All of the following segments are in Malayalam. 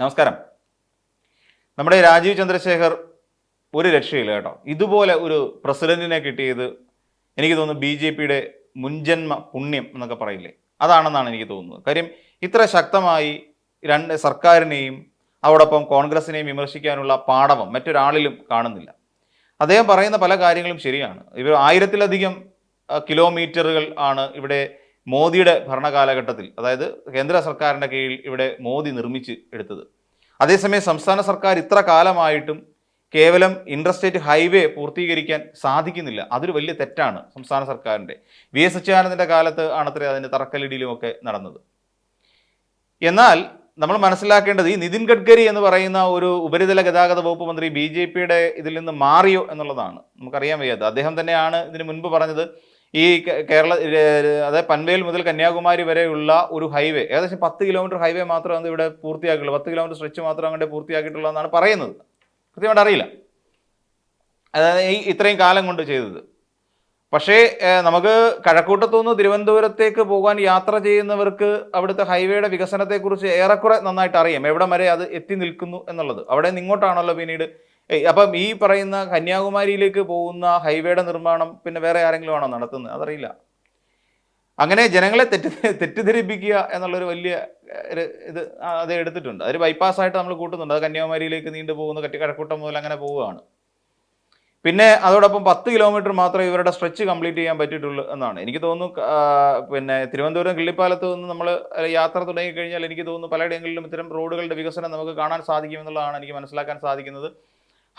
നമസ്കാരം. നമ്മുടെ രാജീവ് ചന്ദ്രശേഖർ ഒരു രക്ഷയില്ല കേട്ടോ. ഇതുപോലെ ഒരു പ്രസിഡന്റിനെ കിട്ടിയത് എനിക്ക് തോന്നുന്നു ബി ജെ പിയുടെ മുൻജന്മ പുണ്യം എന്നൊക്കെ പറയില്ലേ? അതാണെന്നാണ് എനിക്ക് തോന്നുന്നത്. കാര്യം ഇത്ര ശക്തമായി രണ്ട് സർക്കാരിനെയും അതോടൊപ്പം കോൺഗ്രസിനെയും വിമർശിക്കാനുള്ള പാടവം മറ്റൊരാളിലും കാണുന്നില്ല. അദ്ദേഹം പറയുന്ന പല കാര്യങ്ങളും ശരിയാണ്. ഇവർ ആയിരത്തിലധികം കിലോമീറ്ററുകൾ ആണ് ഇവിടെ മോദിയുടെ ഭരണകാലഘട്ടത്തിൽ അതായത് കേന്ദ്ര സർക്കാരിന്റെ കീഴിൽ ഇവിടെ മോദി നിർമ്മിച്ച് എടുത്തത്. അതേസമയം സംസ്ഥാന സർക്കാർ ഇത്ര കാലമായിട്ടും കേവലം ഇൻട്രസ്റ്റേറ്റ് ഹൈവേ പൂർത്തീകരിക്കാൻ സാധിക്കുന്നില്ല. അതൊരു വലിയ തെറ്റാണ് സംസ്ഥാന സർക്കാരിന്റെ വി എസ് അച്യുതാനന്ദന്റെ കാലത്ത് ആണത്രേ അതിന്റെ തറക്കല്ലിടിയിലുമൊക്കെ നടന്നത്. എന്നാൽ നമ്മൾ മനസ്സിലാക്കേണ്ടത് ഈ നിതിൻ ഗഡ്കരി എന്ന് പറയുന്ന ഒരു ഉപരിതല ഗതാഗത വകുപ്പ് മന്ത്രി ബി ജെ പിയുടെ ഇതിൽ നിന്ന് മാറിയോ എന്നുള്ളതാണ്. നമുക്കറിയാൻ വയ്യാത്തത് അദ്ദേഹം തന്നെയാണ് ഇതിന് മുൻപ് പറഞ്ഞത് ഈ കേരള അതായത് പൻവേൽ മുതൽ കന്യാകുമാരി വരെയുള്ള ഒരു ഹൈവേ ഏകദേശം പത്ത് കിലോമീറ്റർ ഹൈവേ മാത്രമാണ് ഇവിടെ പൂർത്തിയാക്കിയുള്ളൂ. പത്ത് കിലോമീറ്റർ സ്ട്രെച്ച് മാത്രം അങ്ങോട്ട് പൂർത്തിയാക്കിയിട്ടുള്ളൂ എന്നാണ് പറയുന്നത്. കൃത്യമായിട്ട് അറിയില്ല. അതായത് ഈ ഇത്രയും കാലം കൊണ്ട് ചെയ്തത്. പക്ഷേ നമുക്ക് കഴക്കൂട്ടത്തു നിന്ന് തിരുവനന്തപുരത്തേക്ക് പോകാൻ യാത്ര ചെയ്യുന്നവർക്ക് അവിടുത്തെ ഹൈവേയുടെ വികസനത്തെക്കുറിച്ച് ഏറെക്കുറെ നന്നായിട്ട് അറിയാം. എവിടെ വരെ അത് എത്തി നിൽക്കുന്നു എന്നുള്ളത്. അവിടെ നിന്ന് ഇങ്ങോട്ടാണല്ലോ പിന്നീട് അപ്പം ഈ പറയുന്ന കന്യാകുമാരിയിലേക്ക് പോകുന്ന ഹൈവേയുടെ നിർമ്മാണം പിന്നെ വേറെ ആരെങ്കിലും ആണോ നടത്തുന്നത്? അതറിയില്ല. അങ്ങനെ ജനങ്ങളെ തെറ്റി തെറ്റിദ്ധരിപ്പിക്കുക എന്നുള്ളൊരു വലിയ ഒരു ഇത് അത് എടുത്തിട്ടുണ്ട്. അതൊരു ബൈപ്പാസ്സായിട്ട് നമ്മൾ കൂട്ടുന്നുണ്ട്. അത് കന്യാകുമാരിയിലേക്ക് നീണ്ടു പോകുന്ന കട്ടി കഴക്കൂട്ടം മുതൽ അങ്ങനെ പോവുകയാണ്. പിന്നെ അതോടൊപ്പം പത്ത് കിലോമീറ്റർ മാത്രമേ ഇവരുടെ സ്ട്രെച്ച് കംപ്ലീറ്റ് ചെയ്യാൻ പറ്റിയിട്ടുള്ളൂ എന്നാണ്. എനിക്ക് തോന്നുന്നു പിന്നെ തിരുവനന്തപുരം കിള്ളിപ്പാലത്ത് നിന്ന് നമ്മൾ യാത്ര തുടങ്ങിക്കഴിഞ്ഞാൽ എനിക്ക് തോന്നുന്നു പലയിടങ്ങളിലും ഇത്തരം റോഡുകളുടെ വികസനം നമുക്ക് കാണാൻ സാധിക്കുമെന്നുള്ളതാണ് എനിക്ക് മനസ്സിലാക്കാൻ സാധിക്കുന്നത്.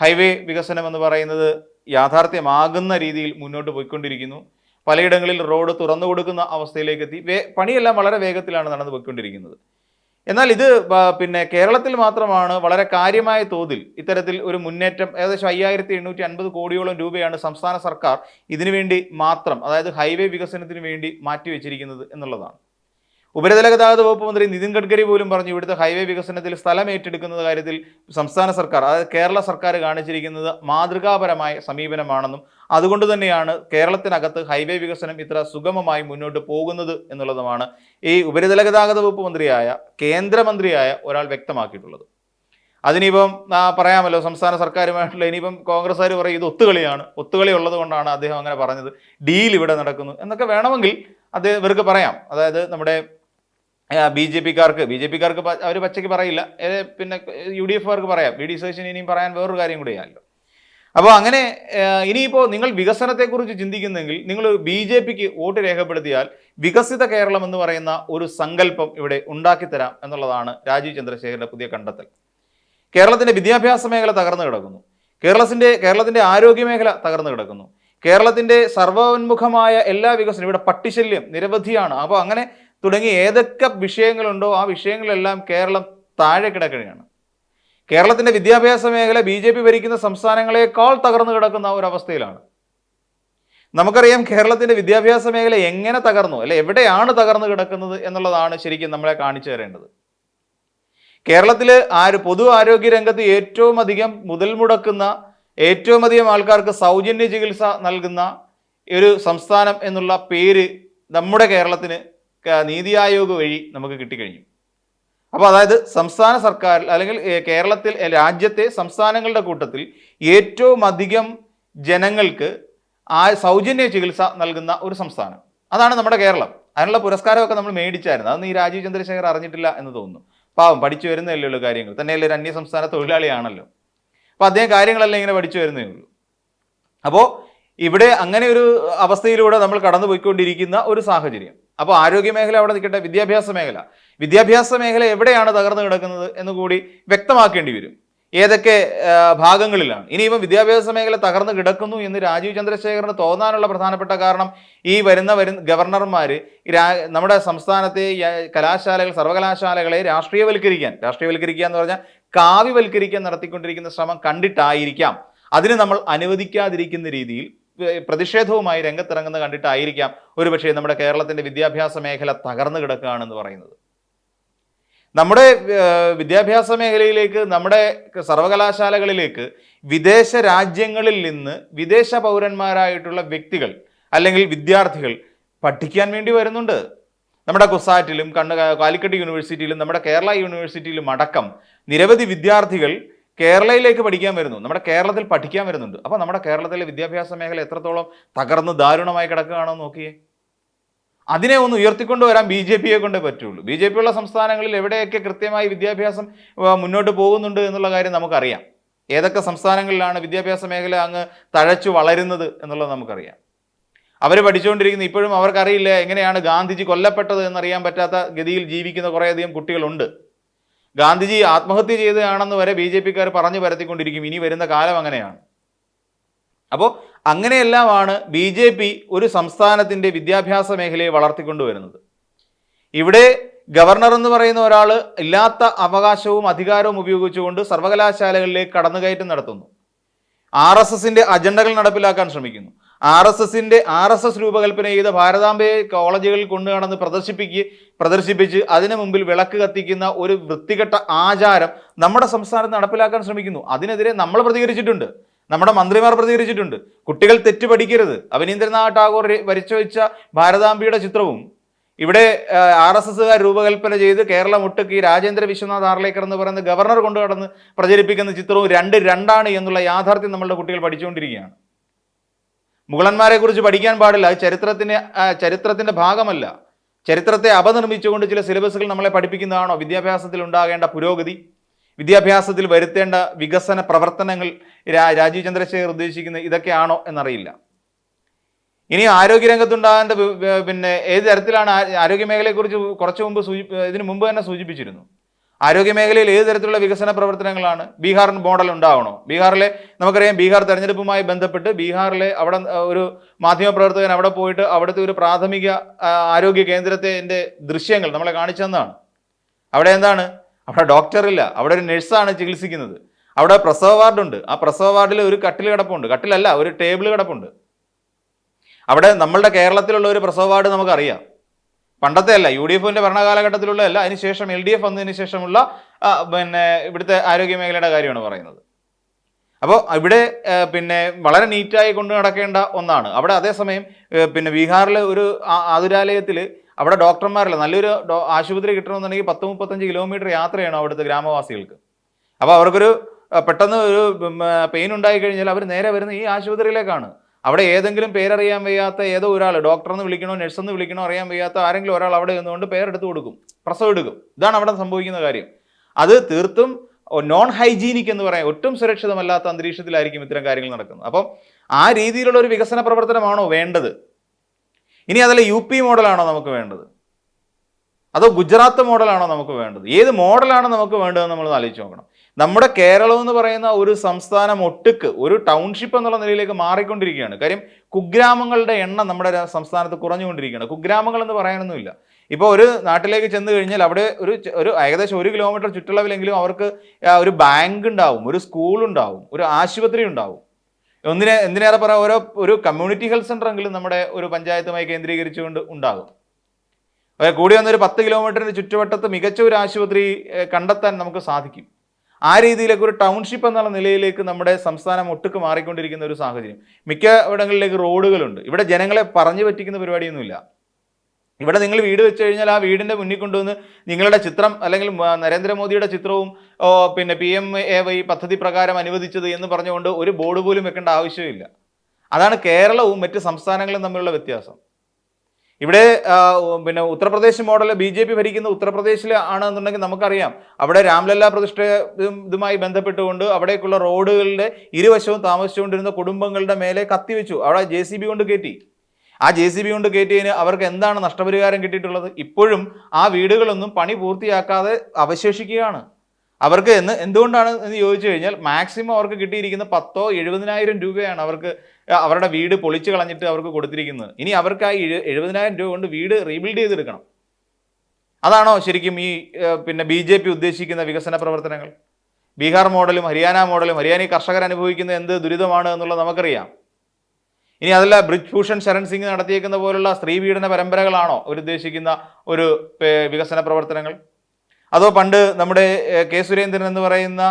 ഹൈവേ വികസനം എന്ന് പറയുന്നത് യാഥാർത്ഥ്യമാകുന്ന രീതിയിൽ മുന്നോട്ട് പോയിക്കൊണ്ടിരിക്കുന്നു. പലയിടങ്ങളിൽ റോഡ് തുറന്നു കൊടുക്കുന്ന അവസ്ഥയിലേക്ക് എത്തി പണിയെല്ലാം വളരെ വേഗത്തിലാണ് നടന്നു പോയിക്കൊണ്ടിരിക്കുന്നത്. എന്നാൽ ഇത് പിന്നെ കേരളത്തിൽ മാത്രമാണ് വളരെ കാര്യമായ തോതിൽ ഇത്തരത്തിൽ ഒരു മുന്നേറ്റം ഏകദേശം അയ്യായിരത്തി എണ്ണൂറ്റി അൻപത് കോടിയോളം രൂപയാണ് സംസ്ഥാന സർക്കാർ ഇതിനുവേണ്ടി മാത്രം അതായത് ഹൈവേ വികസനത്തിന് വേണ്ടി മാറ്റിവെച്ചിരിക്കുന്നത് എന്നുള്ളതാണ്. ഉപരിതല ഗതാഗത വകുപ്പ് മന്ത്രി നിതിൻ ഗഡ്കരി പോലും പറഞ്ഞു ഇവിടുത്തെ ഹൈവേ വികസനത്തിൽ സ്ഥലം ഏറ്റെടുക്കുന്ന കാര്യത്തിൽ സംസ്ഥാന സർക്കാർ അതായത് കേരള സർക്കാർ കാണിച്ചിരിക്കുന്നത് മാതൃകാപരമായ സമീപനമാണെന്നും അതുകൊണ്ട് തന്നെയാണ് കേരളത്തിനകത്ത് ഹൈവേ വികസനം ഇത്ര സുഗമമായി മുന്നോട്ട് പോകുന്നത് എന്നുള്ളതുമാണ് ഈ ഉപരിതല ഗതാഗത വകുപ്പ് മന്ത്രിയായ കേന്ദ്രമന്ത്രിയായ ഒരാൾ വ്യക്തമാക്കിയിട്ടുള്ളത്. അതിനിപ്പം പറയാമല്ലോ സംസ്ഥാന സർക്കാരുമായിട്ടുള്ള ഇനിയിപ്പം കോൺഗ്രസ്സുകാർ പറയും ഇത് ഒത്തുകളിയാണ്. ഒത്തുകളി ഉള്ളത് കൊണ്ടാണ് അദ്ദേഹം അങ്ങനെ പറഞ്ഞത്. ഡീൽ ഇവിടെ നടക്കുന്നു. എന്നൊക്കെ വേണമെങ്കിൽ അത് ഇവർക്ക് പറയാം. അതായത് നമ്മുടെ ബി ജെ പിക്കാർക്ക് ബി ജെ പിക്കാർക്ക് അവർ പച്ചയ്ക്ക് പറയില്ല. പിന്നെ യു ഡി എഫുകാർക്ക് പറയാം. വി ഡി സതീശൻ ഇനിയും പറയാൻ വേറൊരു കാര്യം കൂടിയാണല്ലോ. അപ്പോൾ അങ്ങനെ ഇനിയിപ്പോൾ നിങ്ങൾ വികസനത്തെക്കുറിച്ച് ചിന്തിക്കുന്നെങ്കിൽ നിങ്ങൾ ബി ജെ പിക്ക് വോട്ട് രേഖപ്പെടുത്തിയാൽ വികസിത കേരളം എന്ന് പറയുന്ന ഒരു സങ്കല്പം ഇവിടെ ഉണ്ടാക്കിത്തരാം എന്നുള്ളതാണ് രാജീവ് ചന്ദ്രശേഖരന്റെ പുതിയ കണ്ടെത്തൽ. കേരളത്തിന്റെ വിദ്യാഭ്യാസ മേഖല തകർന്നു കിടക്കുന്നു. കേരളത്തിന്റെ കേരളത്തിന്റെ ആരോഗ്യ മേഖല തകർന്നു കിടക്കുന്നു. കേരളത്തിന്റെ സർവോന്മുഖമായ എല്ലാ വികസനം ഇവിടെ പട്ടിശല്യം നിരവധിയാണ്. അപ്പോൾ അങ്ങനെ തുടങ്ങി ഏതൊക്കെ വിഷയങ്ങളുണ്ടോ ആ വിഷയങ്ങളെല്ലാം കേരളം താഴെ കിടക്കുകയാണ്. കേരളത്തിന്റെ വിദ്യാഭ്യാസ മേഖല ബി ജെ പി ഭരിക്കുന്ന സംസ്ഥാനങ്ങളെക്കാൾ തകർന്നു കിടക്കുന്ന ഒരു അവസ്ഥയിലാണ്. നമുക്കറിയാം കേരളത്തിന്റെ വിദ്യാഭ്യാസ മേഖല എങ്ങനെ തകർന്നു അല്ലെ എവിടെയാണ് തകർന്നു കിടക്കുന്നത് എന്നുള്ളതാണ് ശരിക്കും നമ്മളെ കാണിച്ചു തരേണ്ടത്. കേരളത്തിൽ ആര് പൊതു ആരോഗ്യ രംഗത്ത് ഏറ്റവും അധികം മുതൽ മുടക്കുന്ന ഏറ്റവും അധികം ആൾക്കാർക്ക് സൗജന്യ ചികിത്സ നൽകുന്ന ഒരു സംസ്ഥാനം എന്നുള്ള പേര് നമ്മുടെ കേരളത്തിന് നീതി ആയോഗ് വഴി നമുക്ക് കിട്ടിക്കഴിഞ്ഞു. അപ്പോൾ അതായത് സംസ്ഥാന സർക്കാർ അല്ലെങ്കിൽ കേരളത്തിൽ രാജ്യത്തെ സംസ്ഥാനങ്ങളുടെ കൂട്ടത്തിൽ ഏറ്റവും അധികം ജനങ്ങൾക്ക് ആ സൗജന്യ ചികിത്സ നൽകുന്ന ഒരു സംസ്ഥാനം. അതാണ് നമ്മുടെ കേരളം. അതിനുള്ള പുരസ്കാരമൊക്കെ നമ്മൾ മേടിച്ചായിരുന്നു. അതൊന്നും ഈ രാജീവ് ചന്ദ്രശേഖർ അറിഞ്ഞിട്ടില്ല എന്ന് തോന്നുന്നു. പാവം പഠിച്ചു വരുന്നതല്ലേ ഉള്ളൂ കാര്യങ്ങൾ. തന്നെയല്ലേ ഒരു അന്യസംസ്ഥാന തൊഴിലാളിയാണല്ലോ. അപ്പോൾ അദ്ദേഹം കാര്യങ്ങളല്ലേ ഇങ്ങനെ പഠിച്ചു വരുന്നേ ഉള്ളൂ. അപ്പോൾ ഇവിടെ അങ്ങനെ ഒരു അവസ്ഥയിലൂടെ നമ്മൾ കടന്നു പോയിക്കൊണ്ടിരിക്കുന്ന ഒരു സാഹചര്യം. അപ്പോൾ ആരോഗ്യ മേഖല അവിടെ നിൽക്കട്ടെ വിദ്യാഭ്യാസ മേഖല. വിദ്യാഭ്യാസ മേഖല എവിടെയാണ് തകർന്നു കിടക്കുന്നത് എന്ന് കൂടി വ്യക്തമാക്കേണ്ടി വരും. ഏതൊക്കെ ഭാഗങ്ങളിലാണ്? ഇനിയിപ്പം വിദ്യാഭ്യാസ മേഖല തകർന്നു കിടക്കുന്നു എന്ന് രാജീവ് ചന്ദ്രശേഖറിന് തോന്നാനുള്ള പ്രധാനപ്പെട്ട കാരണം ഈ വരുന്ന വരുന്ന ഗവർണർമാർ നമ്മുടെ സംസ്ഥാനത്തെ കലാശാലകൾ സർവകലാശാലകളെ രാഷ്ട്രീയവൽക്കരിക്കാൻ രാഷ്ട്രീയവൽക്കരിക്കുക എന്ന് പറഞ്ഞാൽ കാവ്യവൽക്കരിക്കാൻ നടത്തിക്കൊണ്ടിരിക്കുന്ന ശ്രമം കണ്ടിട്ടായിരിക്കാം. അതിന് നമ്മൾ അനുവദിക്കാതിരിക്കുന്ന രീതിയിൽ പ്രതിഷേധവുമായി രംഗത്തിറങ്ങുന്നത് കണ്ടിട്ടായിരിക്കാം ഒരുപക്ഷെ നമ്മുടെ കേരളത്തിന്റെ വിദ്യാഭ്യാസ മേഖല തകർന്നു കിടക്കുകയാണെന്ന് പറയുന്നത്. നമ്മുടെ വിദ്യാഭ്യാസ മേഖലയിലേക്ക് നമ്മുടെ സർവകലാശാലകളിലേക്ക് വിദേശ രാജ്യങ്ങളിൽ നിന്ന് വിദേശ പൗരന്മാരായിട്ടുള്ള വ്യക്തികൾ അല്ലെങ്കിൽ വിദ്യാർത്ഥികൾ പഠിക്കാൻ വേണ്ടി വരുന്നുണ്ട്. നമ്മുടെ കുസാറ്റിലും കണ്ണു കാലിക്കട്ട് യൂണിവേഴ്സിറ്റിയിലും നമ്മുടെ കേരള യൂണിവേഴ്സിറ്റിയിലും അടക്കം നിരവധി വിദ്യാർത്ഥികൾ കേരളയിലേക്ക് പഠിക്കാൻ വരുന്നു. നമ്മുടെ കേരളത്തിൽ പഠിക്കാൻ വരുന്നുണ്ട്. അപ്പോൾ നമ്മുടെ കേരളത്തിലെ വിദ്യാഭ്യാസ മേഖല എത്രത്തോളം തകർന്ന് ദാരുണമായി കിടക്കുകയാണോ നോക്കിയേ. അതിനെ ഒന്ന് ഉയർത്തിക്കൊണ്ട് വരാൻ ബി ജെ പിയെ കൊണ്ടേ പറ്റുള്ളൂ. ബി ജെ പി ഉള്ള സംസ്ഥാനങ്ങളിൽ എവിടെയൊക്കെ കൃത്യമായി വിദ്യാഭ്യാസം മുന്നോട്ട് പോകുന്നുണ്ട് എന്നുള്ള കാര്യം നമുക്കറിയാം. ഏതൊക്കെ സംസ്ഥാനങ്ങളിലാണ് വിദ്യാഭ്യാസ മേഖല അങ്ങ് തഴച്ചു വളരുന്നത് എന്നുള്ളത് നമുക്കറിയാം. അവർ പഠിച്ചുകൊണ്ടിരിക്കുന്ന. ഇപ്പോഴും അവർക്കറിയില്ല എങ്ങനെയാണ് ഗാന്ധിജി കൊല്ലപ്പെട്ടത് എന്നറിയാൻ പറ്റാത്ത ഗതിയിൽ ജീവിക്കുന്ന കുറേയധികം കുട്ടികളുണ്ട്. ഗാന്ധിജി ആത്മഹത്യ ചെയ്തതാണെന്ന് വരെ ബി ജെ പിക്കാർ പറഞ്ഞു പരത്തിക്കൊണ്ടിരിക്കും. ഇനി വരുന്ന കാലം അങ്ങനെയാണ്. അപ്പോൾ അങ്ങനെയെല്ലാമാണ് ബി ജെ പി ഒരു സംസ്ഥാനത്തിന്റെ വിദ്യാഭ്യാസ മേഖലയെ വളർത്തിക്കൊണ്ടുവരുന്നത്. ഇവിടെ ഗവർണർ എന്ന് പറയുന്ന ഒരാൾ ഇല്ലാത്ത അവകാശവും അധികാരവും ഉപയോഗിച്ചുകൊണ്ട് സർവകലാശാലകളിലേക്ക് കടന്നുകയറ്റം നടത്തുന്നു. ആർ എസ് എസിന്റെ അജണ്ടകൾ നടപ്പിലാക്കാൻ ശ്രമിക്കുന്നു. ആർ എസ് എസിന്റെ ആർ എസ് എസ് രൂപകൽപ്പന ചെയ്ത ഭാരതാംബയെ കോളേജുകളിൽ കൊണ്ടുനടന്ന് പ്രദർശിപ്പിക്കുക പ്രദർശിപ്പിച്ച് അതിനു മുമ്പിൽ വിളക്ക് കത്തിക്കുന്ന ഒരു വൃത്തികെട്ട ആചാരം നമ്മുടെ സംസ്ഥാനത്ത് നടപ്പിലാക്കാൻ ശ്രമിക്കുന്നു. അതിനെതിരെ നമ്മൾ പ്രതികരിച്ചിട്ടുണ്ട്. നമ്മുടെ മന്ത്രിമാർ പ്രതികരിച്ചിട്ടുണ്ട്. കുട്ടികൾ തെറ്റ് പഠിക്കരുത് അവനീന്ദ്രനാഥ് ടാഗോർ വരച്ചു വെച്ച ഭാരതാംബിയുടെ ചിത്രവും ഇവിടെ ആർ എസ് എസുകാർ രൂപകൽപ്പന ചെയ്ത് കേരളം ഒട്ടുക്ക് രാജേന്ദ്ര വിശ്വനാഥ് ആർലേക്കർ എന്ന് പറയുന്ന ഗവർണർ കൊണ്ടു കടന്ന് പ്രചരിപ്പിക്കുന്ന ചിത്രവും രണ്ട് രണ്ടാണ് എന്നുള്ള യാഥാർത്ഥ്യം നമ്മളുടെ കുട്ടികൾ പഠിച്ചുകൊണ്ടിരിക്കുകയാണ്. മുഗളന്മാരെ കുറിച്ച് പഠിക്കാൻ പാടില്ല. അത് ചരിത്രത്തിന്റെ ചരിത്രത്തിന്റെ ഭാഗമല്ല. ചരിത്രത്തെ അപനിർമ്മിച്ചുകൊണ്ട് ചില സിലബസുകൾ നമ്മളെ പഠിപ്പിക്കുന്നതാണോ? വിദ്യാഭ്യാസത്തിൽ ഉണ്ടാകേണ്ട പുരോഗതി വിദ്യാഭ്യാസത്തിൽ വരുത്തേണ്ട വികസന പ്രവർത്തനങ്ങൾ രാജീവ് ചന്ദ്രശേഖർ ഉദ്ദേശിക്കുന്ന ഇതൊക്കെയാണോ എന്നറിയില്ല. ഇനി ആരോഗ്യരംഗത്തുണ്ടാകേണ്ട പിന്നെ ഏത് തരത്തിലാണ് ആരോഗ്യ മേഖലയെക്കുറിച്ച് കുറച്ച് മുമ്പ് സൂചി ഇതിനു മുമ്പ് തന്നെ സൂചിപ്പിച്ചിരുന്നു. ആരോഗ്യ മേഖലയിൽ ഏത് തരത്തിലുള്ള വികസന പ്രവർത്തനങ്ങളാണ് ബീഹാർ മോഡൽ ഉണ്ടാവണോ? ബീഹാറിലെ നമുക്കറിയാം ബീഹാർ തെരഞ്ഞെടുപ്പുമായി ബന്ധപ്പെട്ട് ബീഹാറിലെ അവിടെ ഒരു മാധ്യമപ്രവർത്തകൻ അവിടെ പോയിട്ട് അവിടുത്തെ ഒരു പ്രാഥമിക ആരോഗ്യ കേന്ദ്രത്തിന്റെ ദൃശ്യങ്ങൾ നമ്മളെ കാണിച്ചു തന്നതാണ്. അവിടെ എന്താണ്? അവിടെ ഡോക്ടറില്ല അവിടെ ഒരു നഴ്സാണ് ചികിത്സിക്കുന്നത്. അവിടെ പ്രസവ വാർഡുണ്ട് ആ പ്രസവ വാർഡിൽ ഒരു കട്ടിൽ കിടപ്പുണ്ട്. കട്ടിലല്ല ഒരു ടേബിൾ കിടപ്പുണ്ട്. അവിടെ നമ്മളുടെ കേരളത്തിലുള്ള ഒരു പ്രസവ വാർഡ് നമുക്കറിയാം. പണ്ടത്തെ അല്ല യു ഡി എഫിന്റെ ഭരണകാലഘട്ടത്തിലുള്ള അല്ല അതിനുശേഷം എൽ ഡി എഫ് വന്നതിന് ശേഷമുള്ള പിന്നെ ഇവിടുത്തെ ആരോഗ്യ മേഖലയുടെ കാര്യമാണ് പറയുന്നത്. അപ്പോൾ ഇവിടെ പിന്നെ വളരെ നീറ്റായി കൊണ്ടു നടക്കേണ്ട ഒന്നാണ്. അവിടെ അതേസമയം പിന്നെ ബീഹാറിൽ ഒരു ആതുരാലയത്തിൽ അവിടെ ഡോക്ടർമാരില്ല നല്ലൊരു ആശുപത്രി കിട്ടണമെന്നുണ്ടെങ്കിൽ പത്ത് മുപ്പത്തഞ്ച് കിലോമീറ്റർ യാത്രയാണ് അവിടുത്തെ ഗ്രാമവാസികൾക്ക്. അപ്പോൾ അവർക്കൊരു പെട്ടെന്ന് ഒരു പെയിൻ ഉണ്ടായി കഴിഞ്ഞാൽ അവർ നേരെ വരുന്ന ഈ ആശുപത്രിയിലേക്കാണ്. അവിടെ ഏതെങ്കിലും പേരറിയാൻ വയ്യാത്ത ഏതോ ഒരാൾ ഡോക്ടറെന്ന് വിളിക്കണോ നഴ്സെന്ന് വിളിക്കണോ അറിയാൻ വയ്യാത്ത ആരെങ്കിലും ഒരാൾ അവിടെ നിന്നുകൊണ്ട് പേരെടുത്ത് കൊടുക്കും പ്രസവം എടുക്കും. ഇതാണ് അവിടെ സംഭവിക്കുന്ന കാര്യം. അത് തീർത്തും നോൺ ഹൈജീനിക് എന്ന് പറയാം. ഒട്ടും സുരക്ഷിതമല്ലാത്ത അന്തരീക്ഷത്തിലായിരിക്കും ഇത്തരം കാര്യങ്ങൾ നടക്കുന്നത്. അപ്പം ആ രീതിയിലുള്ള ഒരു വികസന പ്രവർത്തനമാണോ വേണ്ടത്? ഇനി അതല്ല യു പി മോഡലാണോ നമുക്ക് വേണ്ടത്? അതോ ഗുജറാത്ത് മോഡലാണോ നമുക്ക് വേണ്ടത്? ഏത് മോഡലാണ് നമുക്ക് വേണ്ടതെന്ന് നമ്മൾ ആലോചിച്ച് നോക്കണം. നമ്മുടെ കേരളം എന്ന് പറയുന്ന ഒരു സംസ്ഥാനം ഒട്ടുക്ക് ഒരു ടൗൺഷിപ്പ് എന്നുള്ള നിലയിലേക്ക് മാറിക്കൊണ്ടിരിക്കുകയാണ്. കാര്യം കുഗ്രാമങ്ങളുടെ എണ്ണം നമ്മുടെ സംസ്ഥാനത്ത് കുറഞ്ഞുകൊണ്ടിരിക്കുകയാണ്. കുഗ്രാമങ്ങൾ എന്ന് പറയാനൊന്നുമില്ല. ഇപ്പോൾ ഒരു നാട്ടിലേക്ക് ചെന്ന് കഴിഞ്ഞാൽ അവിടെ ഒരു ഒരു ഏകദേശം ഒരു കിലോമീറ്റർ ചുറ്റളവിലെങ്കിലും അവർക്ക് ഒരു ബാങ്ക് ഉണ്ടാവും ഒരു സ്കൂൾ ഉണ്ടാവും ഒരു ആശുപത്രി ഉണ്ടാവും. ഒന്നിനെ എന്തിനേറെ പറയാം ഓരോ ഒരു കമ്മ്യൂണിറ്റി ഹെൽത്ത് സെന്റർ എങ്കിലും നമ്മുടെ ഒരു പഞ്ചായത്തുമായി കേന്ദ്രീകരിച്ചുകൊണ്ട് ഉണ്ടാകും കൂടി വന്നൊരു പത്ത് കിലോമീറ്ററിന് ചുറ്റുവട്ടത്ത് മികച്ച ഒരു ആശുപത്രി കണ്ടെത്താൻ നമുക്ക് സാധിക്കും. ആ രീതിയിലേക്ക് ഒരു ടൗൺഷിപ്പ് എന്നുള്ള നിലയിലേക്ക് നമ്മുടെ സംസ്ഥാനം ഒട്ടുക്ക് മാറിക്കൊണ്ടിരിക്കുന്ന ഒരു സാഹചര്യം. മിക്ക ഇടങ്ങളിലേക്ക് റോഡുകളുണ്ട്. ഇവിടെ ജനങ്ങളെ പറഞ്ഞു പറ്റിക്കുന്ന പരിപാടിയൊന്നുമില്ല. ഇവിടെ നിങ്ങൾ വീട് വെച്ച് കഴിഞ്ഞാൽ ആ വീടിന്റെ മുന്നിൽ കൊണ്ടുവന്ന് നിങ്ങളുടെ ചിത്രം അല്ലെങ്കിൽ നരേന്ദ്രമോദിയുടെ ചിത്രവും പിന്നെ പി എം എ വൈ പദ്ധതി പ്രകാരം അനുവദിച്ചത് എന്ന് പറഞ്ഞുകൊണ്ട് ഒരു ബോർഡ് പോലും വെക്കേണ്ട ആവശ്യമില്ല. അതാണ് കേരളവും മറ്റ് സംസ്ഥാനങ്ങളും തമ്മിലുള്ള വ്യത്യാസം. ഇവിടെ പിന്നെ Uttar Pradesh model B J P ഭരിക്കുന്ന ഉത്തർപ്രദേശിൽ ആണെന്നുണ്ടെങ്കിൽ നമുക്കറിയാം. അവിടെ രാംലല്ല പ്രതിഷ്ഠ ഇതുമായി ബന്ധപ്പെട്ടുകൊണ്ട് അവിടേക്കുള്ള റോഡുകളുടെ ഇരുവശവും താമസിച്ചുകൊണ്ടിരുന്ന കുടുംബങ്ങളുടെ മേലെ കത്തിവെച്ചു അവിടെ ജെ സി ബി കൊണ്ട് കയറ്റി. ആ ജെ സി ബി കൊണ്ട് കയറ്റിയതിന് അവർക്ക് എന്താണ് നഷ്ടപരിഹാരം കിട്ടിയിട്ടുള്ളത്? ഇപ്പോഴും ആ വീടുകളൊന്നും പണി പൂർത്തിയാക്കാതെ അവശേഷിക്കുകയാണ്. അവർക്ക് എന്ന് എന്തുകൊണ്ടാണ് എന്ന് ചോദിച്ചു കഴിഞ്ഞാൽ മാക്സിമം അവർക്ക് കിട്ടിയിരിക്കുന്ന പത്തോ എഴുപതിനായിരം രൂപയാണ് അവർക്ക് അവരുടെ വീട് പൊളിച്ചു കളഞ്ഞിട്ട് അവർക്ക് കൊടുത്തിരിക്കുന്നത്. ഇനി അവർക്ക് ആ എഴുപതിനായിരം രൂപ കൊണ്ട് വീട് റീബിൽഡ് ചെയ്തെടുക്കണം. അതാണോ ശരിക്കും ഈ പിന്നെ ബി ജെ പി ഉദ്ദേശിക്കുന്ന വികസന പ്രവർത്തനങ്ങൾ? ബീഹാർ മോഡലും ഹരിയാന മോഡലും ഹരിയാന കർഷകർ അനുഭവിക്കുന്ന എന്ത് ദുരിതമാണ് എന്നുള്ളത് നമുക്കറിയാം. ഇനി അതല്ല ബ്രിജ് ഭൂഷൺ ശരൺ സിംഗ് നടത്തിയേക്കുന്ന പോലുള്ള സ്ത്രീ പീഡന പരമ്പരകളാണോ അവരുദ്ദേശിക്കുന്ന ഒരു വികസന പ്രവർത്തനങ്ങൾ? അതോ പണ്ട് നമ്മുടെ കെ സുരേന്ദ്രൻ എന്ന് പറയുന്ന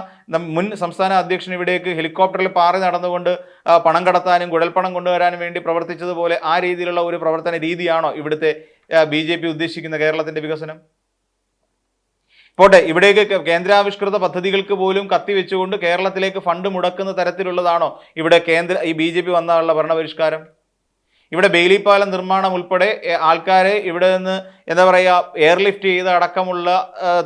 മുൻ സംസ്ഥാന അധ്യക്ഷൻ ഇവിടേക്ക് ഹെലികോപ്റ്ററിൽ പാറി നടന്നുകൊണ്ട് പണം കടത്താനും കുഴൽപ്പണം കൊണ്ടുവരാനും വേണ്ടി പ്രവർത്തിച്ചതുപോലെ ആ രീതിയിലുള്ള ഒരു പ്രവർത്തന രീതിയാണോ ഇവിടുത്തെ ബി ജെ പി ഉദ്ദേശിക്കുന്ന കേരളത്തിന്റെ വികസനം? പോട്ടെ ഇവിടേക്ക് കേന്ദ്രാവിഷ്കൃത പദ്ധതികൾക്ക് പോലും കത്തിവെച്ചുകൊണ്ട് കേരളത്തിലേക്ക് ഫണ്ട് മുടക്കുന്ന തരത്തിലുള്ളതാണോ ഇവിടെ കേന്ദ്ര ഈ ബി ജെ പി വന്നുള്ള ഭരണപരിഷ്കാരം? ഇവിടെ ബെയിലി പാലം നിർമ്മാണം ഉൾപ്പെടെ ആൾക്കാരെ ഇവിടെ നിന്ന് എന്താ പറയുക എയർലിഫ്റ്റ് ചെയ്ത് അടക്കമുള്ള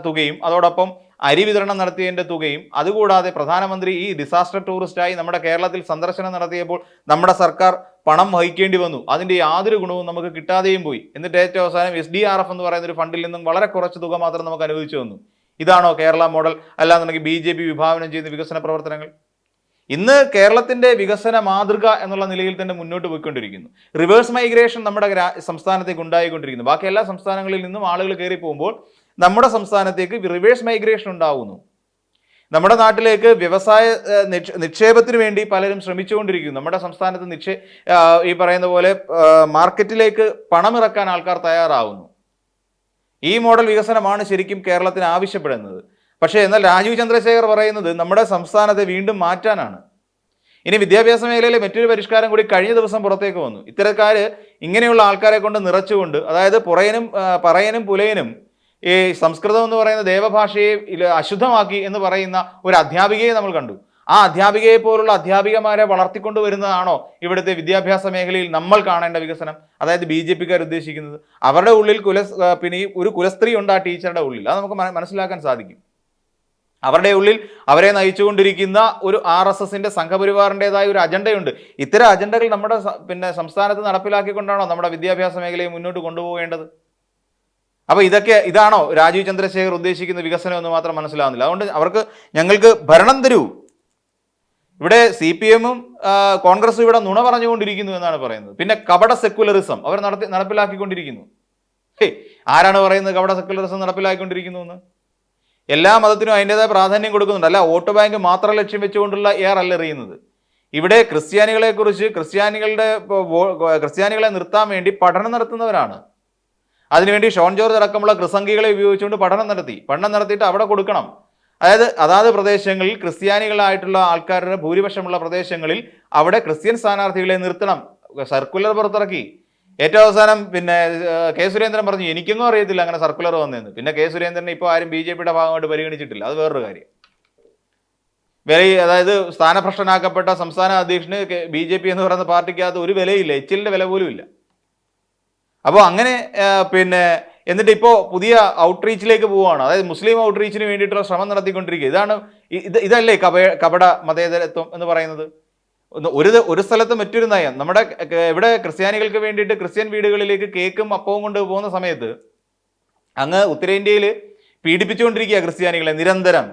തുകയും അതോടൊപ്പം അരി വിതരണം നടത്തിയതിന്റെ തുകയും അതുകൂടാതെ പ്രധാനമന്ത്രി ഈ ഡിസാസ്റ്റർ ടൂറിസ്റ്റായി നമ്മുടെ കേരളത്തിൽ സന്ദർശനം നടത്തിയപ്പോൾ നമ്മുടെ സർക്കാർ പണം വഹിക്കേണ്ടി വന്നു. അതിന്റെ യാതൊരു ഗുണവും നമുക്ക് കിട്ടാതെയും പോയി. എന്നിട്ട് ഏറ്റവും അവസാനം എസ് ഡി ആർ എഫ് എന്ന് പറയുന്ന ഒരു ഫണ്ടിൽ നിന്നും വളരെ കുറച്ച് തുക മാത്രം നമുക്ക് അനുവദിച്ചു വന്നു ഇതാണോ കേരള മോഡൽ? അല്ലാന്നുണ്ടെങ്കിൽ ബി ജെ പി വിഭാവനം ചെയ്യുന്ന വികസന പ്രവർത്തനങ്ങൾ? ഇന്ന് കേരളത്തിന്റെ വികസന മാതൃക എന്നുള്ള നിലയിൽ തന്നെ മുന്നോട്ട് പോയിക്കൊണ്ടിരിക്കുന്നു. റിവേഴ്സ് മൈഗ്രേഷൻ നമ്മുടെ സംസ്ഥാനത്തേക്ക് ഉണ്ടായിക്കൊണ്ടിരിക്കുന്നു. ബാക്കി എല്ലാ സംസ്ഥാനങ്ങളിൽ നിന്നും ആളുകൾ കയറി പോകുമ്പോൾ നമ്മുടെ സംസ്ഥാനത്തേക്ക് റിവേഴ്സ് മൈഗ്രേഷൻ ഉണ്ടാവുന്നു. നമ്മുടെ നാട്ടിലേക്ക് വ്യവസായ നിക്ഷേപത്തിന് വേണ്ടി പലരും ശ്രമിച്ചുകൊണ്ടിരിക്കുന്നു. നമ്മുടെ സംസ്ഥാനത്ത് നിക്ഷേ ഈ പറയുന്ന പോലെ മാർക്കറ്റിലേക്ക് പണമിറക്കാൻ ആൾക്കാർ തയ്യാറാവുന്നു. ഈ മോഡൽ വികസനമാണ് ശരിക്കും കേരളത്തിന് ആവശ്യപ്പെടുന്നത്. പക്ഷേ എന്നാൽ രാജീവ് ചന്ദ്രശേഖർ പറയുന്നത് നമ്മുടെ സംസ്ഥാനത്തെ വീണ്ടും മാറ്റാനാണ്. ഇനി വിദ്യാഭ്യാസ മേഖലയിലെ മറ്റൊരു പരിഷ്കാരം കൂടി കഴിഞ്ഞ ദിവസം പുറത്തേക്ക് വന്നു. ഇത്തരക്കാർ ഇങ്ങനെയുള്ള ആൾക്കാരെ കൊണ്ട് നിറച്ചുകൊണ്ട് അതായത് പുറയനും പറയനും പുലയനും ഈ സംസ്കൃതം എന്ന് പറയുന്ന ദേവഭാഷയെ അശുദ്ധമാക്കി എന്ന് പറയുന്ന ഒരു അധ്യാപികയെ നമ്മൾ കണ്ടു. ആ അധ്യാപികയെ പോലുള്ള അധ്യാപികമാരെ വളർത്തിക്കൊണ്ട് വരുന്നതാണോ ഇവിടുത്തെ വിദ്യാഭ്യാസ മേഖലയിൽ നമ്മൾ കാണേണ്ട വികസനം? അതായത് ബി ജെ പിക്കാർ ഉദ്ദേശിക്കുന്നത്. അവരുടെ ഉള്ളിൽ കുല പിന്നെ ഒരു കുലസ്ത്രീ ഉണ്ട് ആ ടീച്ചറുടെ ഉള്ളിൽ. അത് നമുക്ക് മനസ്സിലാക്കാൻ സാധിക്കും. അവരുടെ ഉള്ളിൽ അവരെ നയിച്ചുകൊണ്ടിരിക്കുന്ന ഒരു ആർ എസ് എസിന്റെ സംഘപരിവാറിന്റെതായ ഒരു അജണ്ടയുണ്ട്. ഇത്തരം അജണ്ടകൾ നമ്മുടെ പിന്നെ സംസ്ഥാനത്ത് നടപ്പിലാക്കിക്കൊണ്ടാണോ നമ്മുടെ വിദ്യാഭ്യാസ മേഖലയെ മുന്നോട്ട് കൊണ്ടുപോകേണ്ടത്? അപ്പൊ ഇതൊക്കെ ഇതാണോ രാജീവ് ചന്ദ്രശേഖർ ഉദ്ദേശിക്കുന്ന വികസനം എന്ന് മാത്രം മനസ്സിലാവുന്നില്ല. അതുകൊണ്ട് അവർക്ക് ഞങ്ങൾക്ക് ഭരണം തരൂ. ഇവിടെ സി പി എമ്മും കോൺഗ്രസും ഇവിടെ നുണ പറഞ്ഞുകൊണ്ടിരിക്കുന്നു എന്നാണ് പറയുന്നത്. പിന്നെ കപട സെക്യുലറിസം അവർ നടത്തി നടപ്പിലാക്കിക്കൊണ്ടിരിക്കുന്നു. ആരാണ് പറയുന്നത് കപട സെക്യുലറിസം നടപ്പിലാക്കിക്കൊണ്ടിരിക്കുന്നു എന്ന്? എല്ലാ മതത്തിനും അതിന്റെതായ പ്രാധാന്യം കൊടുക്കുന്നുണ്ട്. അല്ല വോട്ട് ബാങ്ക് മാത്രം ലക്ഷ്യം വെച്ചുകൊണ്ടുള്ള എയർ അല്ല എറിയുന്നത് ഇവിടെ ക്രിസ്ത്യാനികളെ കുറിച്ച് ക്രിസ്ത്യാനികളുടെ ക്രിസ്ത്യാനികളെ നിർത്താൻ വേണ്ടി പഠനം നടത്തുന്നവരാണ്. അതിനുവേണ്ടി ഷോൺ ജോർജ് അടക്കമുള്ള ക്രിസംഗികളെ ഉപയോഗിച്ചുകൊണ്ട് പഠനം നടത്തി. പഠനം നടത്തിയിട്ട് അവിടെ കൊടുക്കണം. അതായത് അതാത് പ്രദേശങ്ങളിൽ ക്രിസ്ത്യാനികളായിട്ടുള്ള ആൾക്കാരുടെ ഭൂരിപക്ഷമുള്ള പ്രദേശങ്ങളിൽ അവിടെ ക്രിസ്ത്യൻ സ്ഥാനാർത്ഥികളെ നിർത്തണം. സർക്കുലർ പുറത്തിറക്കി. ഏറ്റവും അവസാനം പിന്നെ കെ സുരേന്ദ്രൻ പറഞ്ഞു എനിക്കൊന്നും അറിയത്തില്ല അങ്ങനെ സർക്കുലർ വന്നതെന്ന് പിന്നെ കെ സുരേന്ദ്രനെ ഇപ്പോൾ ആരും ബി ജെ പിയുടെ ഭാഗമായിട്ട് പരിഗണിച്ചിട്ടില്ല. അത് വേറൊരു കാര്യം. വില അതായത് സ്ഥാനഭ്രഷ്ടനാക്കപ്പെട്ട സംസ്ഥാന അധ്യക്ഷന് ബി ജെ പി എന്ന് പറയുന്ന പാർട്ടിക്കകത്ത് ഒരു വിലയില്ല. എച്ചിലിന്റെ വില പോലും ഇല്ല. അപ്പോൾ അങ്ങനെ പിന്നെ എന്നിട്ട് ഇപ്പോൾ പുതിയ ഔട്ട്റീച്ചിലേക്ക് പോവുകയാണ്. അതായത് മുസ്ലിം ഔട്ട്റീച്ചിന് വേണ്ടിയിട്ടുള്ള ശ്രമം നടത്തിക്കൊണ്ടിരിക്കുക ഇതാണ് ഇത് ഇതല്ലേ കപ കപട മതേതരത്വം എന്ന് പറയുന്നത്? ഒരു ഒരു സ്ഥലത്ത് മറ്റൊരു നയം. നമ്മുടെ ഇവിടെ ക്രിസ്ത്യാനികൾക്ക് വേണ്ടിയിട്ട് ക്രിസ്ത്യൻ വീടുകളിലേക്ക് കേക്കും അപ്പവും കൊണ്ട് പോകുന്ന സമയത്ത് അങ്ങ് ഉത്തരേന്ത്യയിൽ പീഡിപ്പിച്ചുകൊണ്ടിരിക്കുക ക്രിസ്ത്യാനികളെ നിരന്തരം.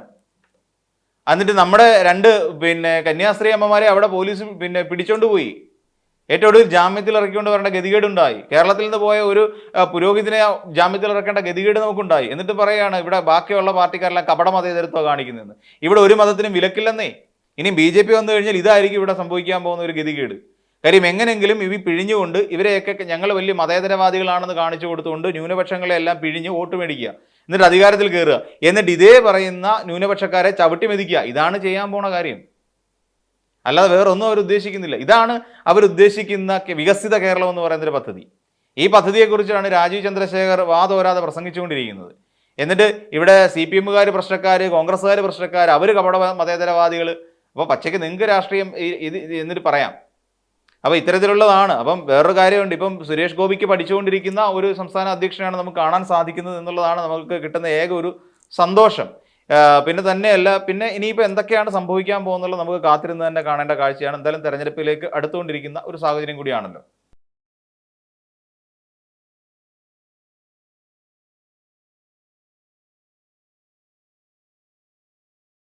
എന്നിട്ട് നമ്മുടെ രണ്ട് പിന്നെ കന്യാസ്ത്രീ അമ്മമാരെ അവിടെ പോലീസ് പിന്നെ പിടിച്ചോണ്ട് പോയി. ഏറ്റവും ഒടുവിൽ ജാമ്യത്തിൽ ഇറക്കിക്കൊണ്ട് വരേണ്ട ഗതികേടുണ്ടായി. കേരളത്തിൽ നിന്ന് പോയ ഒരു പുരോഹിതനെ ജാമ്യത്തിൽ ഇറക്കേണ്ട ഗതികേട് നമുക്കുണ്ടായി. എന്നിട്ട് പറയുകയാണ് ഇവിടെ ബാക്കിയുള്ള പാർട്ടിക്കാരെല്ലാം കപട മതേതരത്വം കാണിക്കുന്നതെന്ന് ഇവിടെ ഒരു മതത്തിനും വിലക്കില്ലെന്നേ. ഇനി ബി ജെ പി വന്നു കഴിഞ്ഞാൽ ഇതായിരിക്കും ഇവിടെ സംഭവിക്കാൻ പോകുന്ന ഒരു ഗതികേട്. കാര്യം എങ്ങനെങ്കിലും ഇവ പിഴിഞ്ഞുകൊണ്ട് ഇവരെയൊക്കെ ഞങ്ങൾ വലിയ മതേതരവാദികളാണെന്ന് കാണിച്ചു കൊടുത്തുകൊണ്ട് ന്യൂനപക്ഷങ്ങളെ എല്ലാം പിഴിഞ്ഞ് വോട്ട് മേടിക്കുക. എന്നിട്ട് അധികാരത്തിൽ കയറുക എന്നിട്ട് ഇതേ പറയുന്ന ന്യൂനപക്ഷക്കാരെ ചവിട്ടി മെതിക്കുക. ഇതാണ് ചെയ്യാൻ പോണ കാര്യം. അല്ലാതെ വേറൊന്നും അവർ ഉദ്ദേശിക്കുന്നില്ല ഇതാണ് അവരുദ്ദേശിക്കുന്ന വികസിത കേരളം എന്ന് പറയുന്ന ഒരു പദ്ധതി. ഈ പദ്ധതിയെക്കുറിച്ചാണ് രാജീവ് ചന്ദ്രശേഖർ വാദോരാതെ പ്രസംഗിച്ചുകൊണ്ടിരിക്കുന്നത്. എന്നിട്ട് ഇവിടെ സി പി എമ്മുകാർ പ്രശ്നക്കാർ കോൺഗ്രസ്സുകാർ പ്രശ്നക്കാർ അവർ കപട മതേതരവാദികൾ അപ്പോൾ പച്ചയ്ക്ക് നിങ്ങൾക്ക് രാഷ്ട്രീയം ഇത് എന്നിട്ട് പറയാം. അപ്പോൾ ഇത്തരത്തിലുള്ളതാണ്. അപ്പം വേറൊരു കാര്യമുണ്ട്. ഇപ്പം സുരേഷ് ഗോപിക്ക് പഠിച്ചുകൊണ്ടിരിക്കുന്ന ഒരു സംസ്ഥാന അധ്യക്ഷനാണ് നമുക്ക് കാണാൻ സാധിക്കുന്നത് എന്നുള്ളതാണ് നമുക്ക് കിട്ടുന്ന ഏക ഒരു സന്തോഷം. പിന്നെ തന്നെയല്ല പിന്നെ ഇനിയിപ്പോൾ എന്തൊക്കെയാണ് സംഭവിക്കാൻ പോകുന്നുള്ളത് നമുക്ക് കാത്തിരുന്ന് തന്നെ കാണേണ്ട കാഴ്ചയാണ്. എന്തായാലും തെരഞ്ഞെടുപ്പിലേക്ക് അടുത്തുകൊണ്ടിരിക്കുന്ന ഒരു സാഹചര്യം കൂടിയാണല്ലോ.